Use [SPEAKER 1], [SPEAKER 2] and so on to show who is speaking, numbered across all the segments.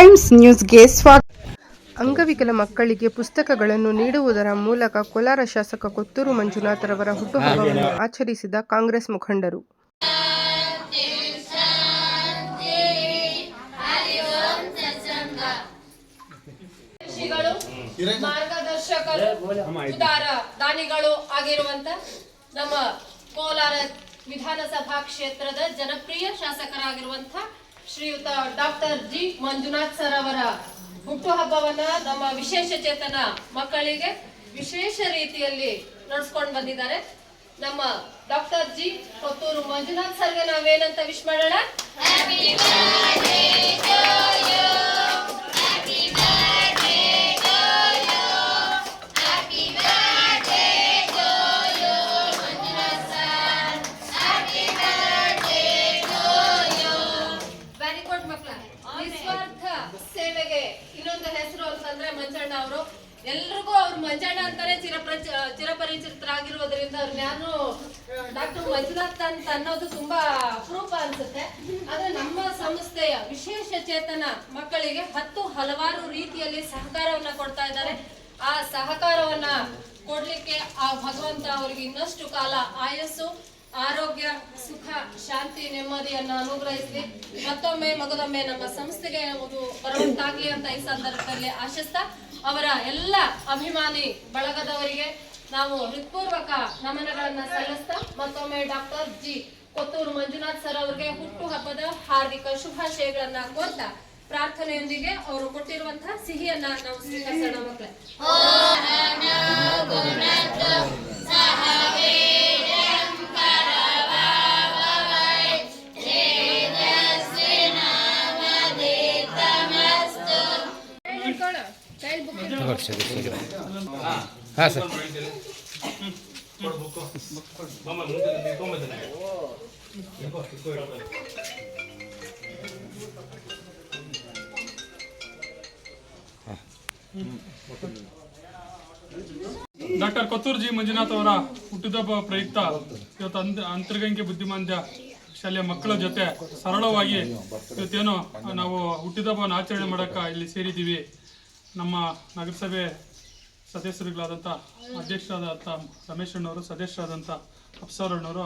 [SPEAKER 1] Times ನ್ಯೂಸ್ಗೆ ಸ್ವಾಗತ. ಅಂಗವಿಕಲ ಮಕ್ಕಳಿಗೆ ಪುಸ್ತಕಗಳನ್ನು ನೀಡುವುದರ ಮೂಲಕ ಕೋಲಾರ ಶಾಸಕ ಕೊತ್ತೂರು ಮಂಜುನಾಥರವರ ಹುಟ್ಟುಹಬ್ಬವನ್ನು ಆಚರಿಸಿದ ಕಾಂಗ್ರೆಸ್ ಮುಖಂಡರು.
[SPEAKER 2] ಮಾರ್ಗದರ್ಶಕರು ದಾನಿಗಳು ಆಗಿರುವಂತ ನಮ್ಮ ಕೋಲಾರ ವಿಧಾನಸಭಾ ಕ್ಷೇತ್ರದ ಜನಪ್ರಿಯ ಶಾಸಕರಾಗಿರುವಂತ ಶ್ರೀಯುತ ಡಾಕ್ಟರ್ ಜಿ. ಮಂಜುನಾಥ್ ಸರ್ ಅವರ ಹುಟ್ಟುಹಬ್ಬವನ್ನ ನಮ್ಮ ವಿಶೇಷ ಚೇತನ ಮಕ್ಕಳಿಗೆ ವಿಶೇಷ ರೀತಿಯಲ್ಲಿ ನಡೆಸ್ಕೊಂಡು ಬಂದಿದ್ದಾರೆ. ನಮ್ಮ ಡಾಕ್ಟರ್ ಜಿ. ಕೊತ್ತೂರು ಮಂಜುನಾಥ್ ಸರ್ಗೆ ನಾವೇನಂತ ವಿಶ್ ಮಾಡೋಣ? ಡಾಕ್ಟರ್ ಮಂಜುನಾಥ್ ಅಂತ ಅನ್ನೋದು ತುಂಬಾ ಅಪರೂಪ ಅನ್ಸುತ್ತೆ. ಆದ್ರೆ ನಮ್ಮ ಸಂಸ್ಥೆಯ ವಿಶೇಷ ಚೇತನ ಮಕ್ಕಳಿಗೆ ಹತ್ತು ಹಲವಾರು ರೀತಿಯಲ್ಲಿ ಸಹಕಾರವನ್ನ ಕೊಡ್ತಾ ಇದ್ದಾರೆ. ಆ ಸಹಕಾರವನ್ನ ಕೊಡ್ಲಿಕ್ಕೆ ಆ ಭಗವಂತ ಅವರಿಗೆ ಇನ್ನಷ್ಟು ಕಾಲ ಆಯಸ್ಸು, ಆರೋಗ್ಯ, ಸುಖ, ಶಾಂತಿ, ನೆಮ್ಮದಿಯನ್ನ ಅನುಗ್ರಹಿಸಲಿ. ಮತ್ತೊಮ್ಮೆ ಮಗದೊಮ್ಮೆ ನಮ್ಮ ಸಂಸ್ಥೆಗೆ ಒಂದು ಬರುವಂತಾಗ್ಲಿ ಅಂತ ಈ ಸಂದರ್ಭದಲ್ಲಿ ಆಶಿಸ್ತಾ, ಅವರ ಎಲ್ಲ ಅಭಿಮಾನಿ ಬಳಗದವರಿಗೆ ನಾವು ಹೃತ್ಪೂರ್ವಕ ನಮನಗಳನ್ನ ಸಲ್ಲಿಸ್ತಾ ಮತ್ತೊಮ್ಮೆ doctor G Kothur Manjunath sir ಅವರಿಗೆ ಹುಟ್ಟು ಹಬ್ಬದ ಹಾರ್ದಿಕ ಶುಭಾಶಯಗಳನ್ನ ಕೋರ್ತಾ ಪ್ರಾರ್ಥನೆಯೊಂದಿಗೆ ಅವರು ಕೊಟ್ಟಿರುವಂತಹ ಸಿಹಿಯನ್ನ ನಾವು ಸ್ವೀಕರಿಸೋಣ ಮಕ್ಕಳೇ.
[SPEAKER 3] ಹಾಂ
[SPEAKER 4] ಡಾಕ್ಟರ್ ಕೊತ್ತೂರ್ಜಿ ಮಂಜುನಾಥ್ ಅವರ ಹುಟ್ಟಿದಬ್ಬ ಪ್ರಯುಕ್ತ ಇವತ್ತು ಅಂದ ಅಂತರ್ಗಂಗೆ ಬುದ್ಧಿಮಾಂದ್ಯ ಶಾಲೆಯ ಮಕ್ಕಳ ಜೊತೆ ಸರಳವಾಗಿ ಇವತ್ತೇನು ನಾವು ಹುಟ್ಟಿದಬ್ಬವನ್ನು ಆಚರಣೆ ಮಾಡೋಕ್ಕೆ ಇಲ್ಲಿ ಸೇರಿದ್ದೀವಿ. ನಮ್ಮ ನಗರಸಭೆ ಸದಸ್ಯರುಗಳಾದಂಥ ಅಧ್ಯಕ್ಷರಾದಂಥ ರಮೇಶ್ ಅಣ್ಣವರು ಸದಸ್ಯರಾದಂಥ ಅಪ್ಸರ್ ಅಣ್ಣವರು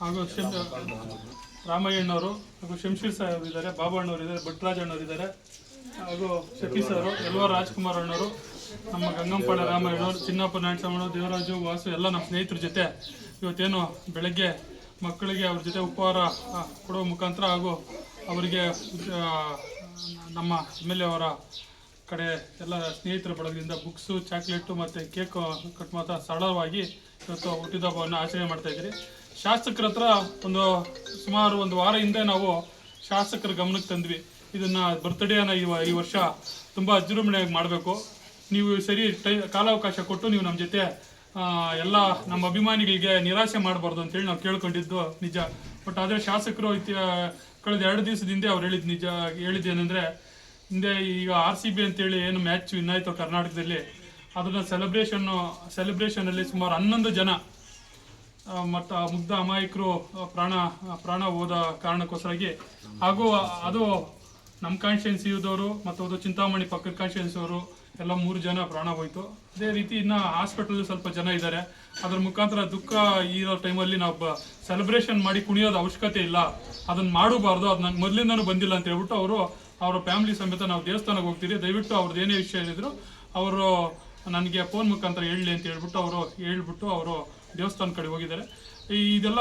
[SPEAKER 4] ಹಾಗೂ ಶಂ ರಾಮಯ್ಯಣ್ಣವರು ಹಾಗೂ ಶಂಶೀರ್ ಸಾಹೇಬ್ ಇದ್ದಾರೆ ಬಾಬು ಅಣ್ಣವರು ಇದ್ದಾರೆ, ಭಟ್ರಾಜ್ ಅಣ್ಣವರು ಇದ್ದಾರೆ ಹಾಗೂ ಶಫಿ ಸರ್ ಎಲ್ವರ್ ರಾಜ್ಕುಮಾರ್ ಅಣ್ಣವರು, ನಮ್ಮ ಗಂಗಂಪಾಳೆ ರಾಮಯ್ಯಣ್ಣವರು ಚಿನ್ನಪ್ಪ ನಾಯಣ್ಣ ದೇವರಾಜು, ವಾಸು ಎಲ್ಲ ನಮ್ಮ ಸ್ನೇಹಿತರ ಜೊತೆ ಇವತ್ತೇನು ಬೆಳಗ್ಗೆ ಮಕ್ಕಳಿಗೆ ಅವ್ರ ಜೊತೆ ಉಪಹಾರ ಕೊಡುವ ಮುಖಾಂತರ ಹಾಗೂ ಅವರಿಗೆ ನಮ್ಮ ಎಂ ಅವರ ಕಡೆ ಎಲ್ಲ ಸ್ನೇಹಿತರ ಬಳಗದಿಂದ ಬುಕ್ಸು, ಚಾಕ್ಲೇಟು ಮತ್ತು ಕೇಕು ಕಟ್ ಮಾತ್ರ ಸರಳವಾಗಿ ಇವತ್ತು ಹುಟ್ಟಿದಬ್ಬವನ್ನು ಆಚರಣೆ ಮಾಡ್ತಾ ಇದ್ದೀರಿ. ಶಾಸಕರ ಹತ್ರ ಒಂದು ಸುಮಾರು ಒಂದು ವಾರ ಹಿಂದೆ ನಾವು ಶಾಸಕರ ಗಮನಕ್ಕೆ ತಂದ್ವಿ. ಇದನ್ನು ಬರ್ತ್ಡೇನ ಈ ಈ ವರ್ಷ ತುಂಬ ಅಜೃಂಭಣೆಯಾಗಿ ಮಾಡಬೇಕು. ನೀವು ಸರಿ ಟೈ, ಕಾಲಾವಕಾಶ ಕೊಟ್ಟು ನೀವು ನಮ್ಮ ಜೊತೆ ಎಲ್ಲ ನಮ್ಮ ಅಭಿಮಾನಿಗಳಿಗೆ ನಿರಾಶೆ ಮಾಡಬಾರ್ದು ಅಂತೇಳಿ ನಾವು ಕೇಳ್ಕೊಂಡಿದ್ದು ನಿಜ. ಬಟ್ ಆದರೆ ಶಾಸಕರು ಕಳೆದ ಎರಡು ದಿವಸದಿಂದ ಅವ್ರು ಹೇಳಿದ ನಿಜ, ಹೇಳಿದ್ದೇನೆಂದ್ರೆ ಹಿಂದೆ ಈಗ ಆರ್ ಸಿ ಬಿ ಅಂತೇಳಿ ಏನು ಮ್ಯಾಚ್ ವಿನ್ ಆಯಿತು ಕರ್ನಾಟಕದಲ್ಲಿ, ಅದನ್ನು ಸೆಲೆಬ್ರೇಷನ್ನು ಸೆಲೆಬ್ರೇಷನಲ್ಲಿ ಸುಮಾರು ಹನ್ನೊಂದು ಜನ ಮತ್ತು ಮುಗ್ಧ ಅಮಾಯಕರು ಪ್ರಾಣ ಪ್ರಾಣ ಹೋದ ಕಾರಣಕ್ಕೋಸ್ಕರಾಗಿ ಹಾಗೂ ಅದು ನಮ್ಮ ಕಾನ್ಸ್ಟಿಟ್ಯೂನ್ಸಿ ಇದ್ದವರು ಮತ್ತು ಅದು ಚಿಂತಾಮಣಿ ಪಕ್ಕದ ಕಾನ್ಸ್ಟಿಟ್ಯೂನ್ಸಿಯವರು ಎಲ್ಲ ಮೂರು ಜನ ಪ್ರಾಣ ಹೋಯಿತು. ಅದೇ ರೀತಿ ಇನ್ನು ಹಾಸ್ಪಿಟಲ್ ಸ್ವಲ್ಪ ಜನ ಇದ್ದಾರೆ. ಅದರ ಮುಖಾಂತರ ದುಃಖ ಇರೋ ಟೈಮಲ್ಲಿ ನಾವು ಸೆಲೆಬ್ರೇಷನ್ ಮಾಡಿ ಕುಣಿಯೋದು ಅವಶ್ಯಕತೆ ಇಲ್ಲ. ಅದನ್ನ ಮಾಡಬಾರ್ದು ಅದು ನನ್ನ ಮೊದಲಿಂದನೂ ಬಂದಿಲ್ಲ ಅಂತ ಹೇಳ್ಬಿಟ್ಟು ಅವರು ಅವರ ಫ್ಯಾಮಿಲಿ ಸಮೇತ ನಾವು ದೇವಸ್ಥಾನಕ್ಕೆ ಹೋಗ್ತೀರಿ ದಯವಿಟ್ಟು ಅವ್ರದ್ದು ಏನೇ ವಿಷಯ ಹೇಳಿದ್ರು ಅವರು ನನಗೆ ಫೋನ್ ಮುಖಾಂತರ ಹೇಳಲಿ ಅಂತ ಹೇಳ್ಬಿಟ್ಟು ಅವರು ಹೇಳ್ಬಿಟ್ಟು ಅವರು ದೇವಸ್ಥಾನ ಕಡೆ ಹೋಗಿದ್ದಾರೆ. ಇದೆಲ್ಲ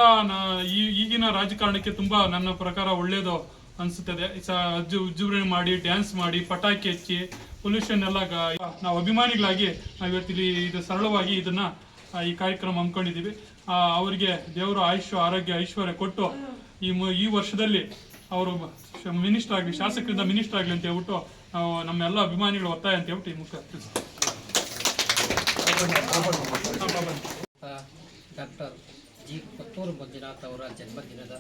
[SPEAKER 4] ಈ- ಈಗಿನ ರಾಜಕಾರಣಕ್ಕೆ ತುಂಬಾ ನನ್ನ ಪ್ರಕಾರ ಒಳ್ಳೇದು ಅನಿಸುತ್ತದೆ. ಅಜ್ಜು ಉಜ್ಜುಬ್ರಣೆ ಮಾಡಿ, ಡ್ಯಾನ್ಸ್ ಮಾಡಿ, ಪಟಾಕಿ ಹಚ್ಚಿ, ಪೊಲ್ಯೂಷನ್ ಎಲ್ಲ ನಾವು ಅಭಿಮಾನಿಗಳಾಗಿ ನಾವು ಇವತ್ತಿಲ್ಲಿ ಇದು ಸರಳವಾಗಿ ಇದನ್ನ ಈ ಕಾರ್ಯಕ್ರಮ ಹಮ್ಮಿಕೊಂಡಿದ್ದೀವಿ. ಅವರಿಗೆ ದೇವರು ಆಯುಷ್ಯ, ಆರೋಗ್ಯ, ಐಶ್ವರ್ಯ ಕೊಟ್ಟು ಈ ಈ ವರ್ಷದಲ್ಲಿ ಅವರು ಮಿನಿಸ್ಟರ್ ಆಗಲಿ, ಶಾಸಕರಿಂದ ಮಿನಿಸ್ಟರ್ ಆಗಲಿ ಅಂತ ಹೇಳ್ಬಿಟ್ಟು ನಾವು ನಮ್ಮೆಲ್ಲ ಅಭಿಮಾನಿಗಳು ಒತ್ತಾಯ ಅಂತ ಹೇಳ್ಬಿಟ್ಟು ಈ ಮುಖ.
[SPEAKER 5] Doctor G. ಪತ್ತೂರು ಮಂಜುನಾಥ್ ಅವರ ಜನ್ಮದಿನದ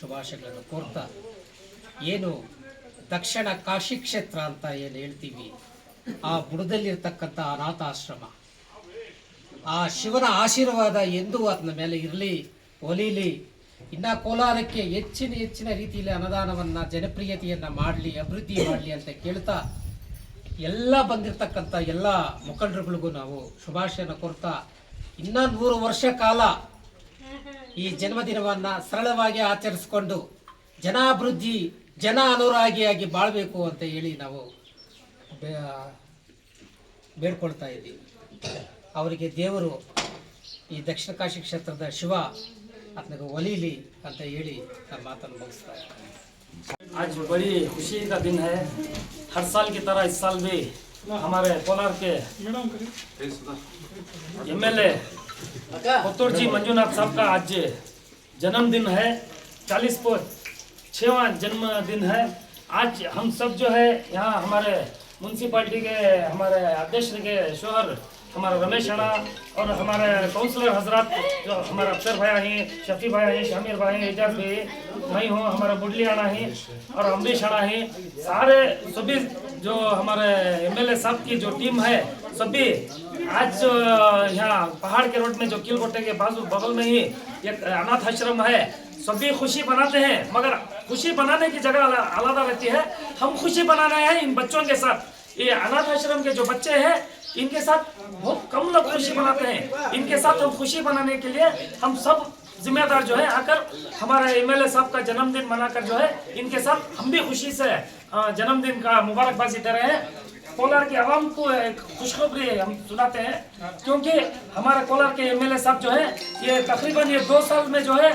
[SPEAKER 5] ಶುಭಾಶಯಗಳನ್ನು ಕೋರ್ತಾ, ಏನು ದಕ್ಷಿಣ ಕಾಶಿ ಕ್ಷೇತ್ರ ಅಂತ ಏನು ಹೇಳ್ತೀವಿ? ಆ ಬುಡದಲ್ಲಿರ್ತಕ್ಕಂಥ ಅನಾಥಾಶ್ರಮ ಆ ಶಿವನ ಆಶೀರ್ವಾದ ಎಂದೂ ಅದನ್ನ ಮೇಲೆ ಇರಲಿ, ಒಲಿಲಿ ಇನ್ನು ಕೋಲಾರಕ್ಕೆ ಹೆಚ್ಚಿನ ಹೆಚ್ಚಿನ ರೀತಿಯಲ್ಲಿ ಅನುದಾನವನ್ನು, ಜನಪ್ರಿಯತೆಯನ್ನು ಮಾಡಲಿ, ಅಭಿವೃದ್ಧಿ ಮಾಡಲಿ ಅಂತ ಕೇಳ್ತಾ ಎಲ್ಲ ಬಂದಿರತಕ್ಕಂಥ ಎಲ್ಲ ಮುಖಂಡರುಗಳಿಗೂ ನಾವು ಶುಭಾಶಯನ ಕೊಡ್ತಾ ಇನ್ನೂ ನೂರು ವರ್ಷ ಕಾಲ ಈ ಜನ್ಮದಿನವನ್ನು ಸರಳವಾಗಿ ಆಚರಿಸ್ಕೊಂಡು ಜನಾಭಿವೃದ್ಧಿ, ಜನ ಅನುರಾಗಿಯಾಗಿ ಬಾಳಬೇಕು ಅಂತ ಹೇಳಿ ನಾವು ಬೇಡ್ಕೊಳ್ತಾ ಇದ್ದೀವಿ. ಅವರಿಗೆ ದೇವರು ಈ ದಕ್ಷಿಣ ಕಾಶಿ ಕ್ಷೇತ್ರದ ಶಿವ ಅದಕ್ಕೆ ಒಲೀಲಿ ಅಂತ ಹೇಳಿ ನಮ್ಮ ಮಾತನ್ನು ಮುಗಿಸ್ತಾ ಇದ್ದೀನಿ.
[SPEAKER 3] आज बड़ी खुशी का दिन है हर साल की तरह इस साल भी हमारे कोलार के एमएलए पुत्तूर जी मंजूनाथ साहब का आज जन्मदिन है चालीस को छवा जन्मदिन है आज हम सब जो है यहाँ हमारे म्यूनसिपालिटी के हमारे अध्यक्ष के शोहर हमारा रमेश अणा और हमारे काउंसलर हज़रत, जो हमारा अफसर भाई हैं, शफी भाई हैं, शामिर भाई हैं एजाज भाई मैं हूँ, हमारा बुडली अणा है और अम्बरीश अणा है। सारे सभी जो हमारे एमएलए साहब की जो टीम है, सभी आज यहाँ पहाड़ के रोड में जो किलकोटे के बाजू बगल में ही एक अनाथ आश्रम है, सभी खुशी बनाते हैं। मगर खुशी बनाने की जगह अला- अलग रहती है। हम खुशी बना रहे हैं इन बच्चों के साथ। ये अनाथ आश्रम के जो बच्चे हैं, इनके साथ बहुत कम लोग खुशी मनाते हैं। इनके साथ हम खुशी मनाने के लिए हम सब जिम्मेदार जो है, आकर हमारे एमएलए साहब का जन्मदिन मनाकर जो है, इनके साथ हम भी खुशी से जन्मदिन का मुबारकबाजी दे रहे हैं। कोलार के आवाम को एक खुशखबरी हम सुनाते हैं, क्योंकि हमारे कोलार के एमएलए साहब जो है, ये तकरीबन ये दो साल में जो है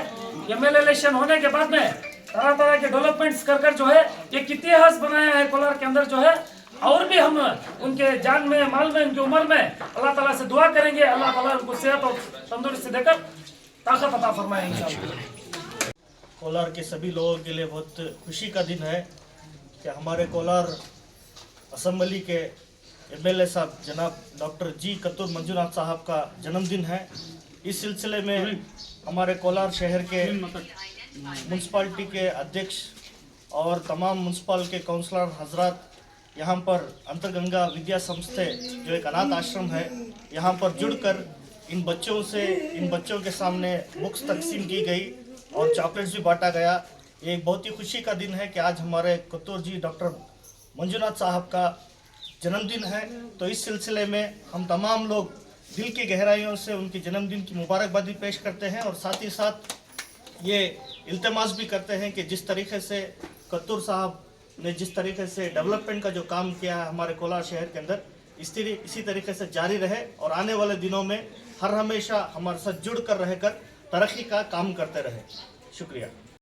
[SPEAKER 3] एमएलए इलेक्शन होने के बाद में तरह तरह के डेवलपमेंट्स कर कर जो है, एक इतिहास बनाया है कोलार के अंदर जो है। और भी हम उनके जान में, माल में, उनकी उम्र में अल्लाह ताला से दुआ करेंगे। अल्लाह ताला उनको सेहत और तंदुरुस्ती देकर ताकत अता फरमाए
[SPEAKER 6] कोलार के सभी लोगों के लिए बहुत खुशी का दिन है कि हमारे कोलार असम्बली के एमएलए साहब जनाब डॉक्टर जी कतुर मंजूनाथ साहब का जन्मदिन है। इस सिलसिले में हमारे कोलार शहर के म्यूनसिपाल्टी के अध्यक्ष और तमाम म्यूनसिपल के काउंसलर हजरात यहाँ पर अंतरगंगा विद्या संस्थे जो एक अनाथ आश्रम है, यहाँ पर जुड़कर इन बच्चों से, इन बच्चों के सामने बुक्स तकसीम की गई और चॉकलेट्स भी बांटा गया। ये एक बहुत ही खुशी का दिन है कि आज हमारे कत्तूर जी डॉक्टर मंजूनाथ साहब का जन्मदिन है। तो इस सिलसिले में हम तमाम लोग दिल की गहराइयों से उनके जन्मदिन की मुबारकबादी पेश करते हैं और साथ ही साथ ये इल्तमास भी करते हैं कि जिस तरीके से कत्तूर साहब ने जिस तरीके से डेवलपमेंट का जो काम किया है हमारे कोलार शहर के अंदर, इस इसी तरीके से जारी रहे और आने वाले दिनों में हर हमेशा हमारे साथ जुड़ कर रहकर तरक्की का काम करते रहे। शुक्रिया।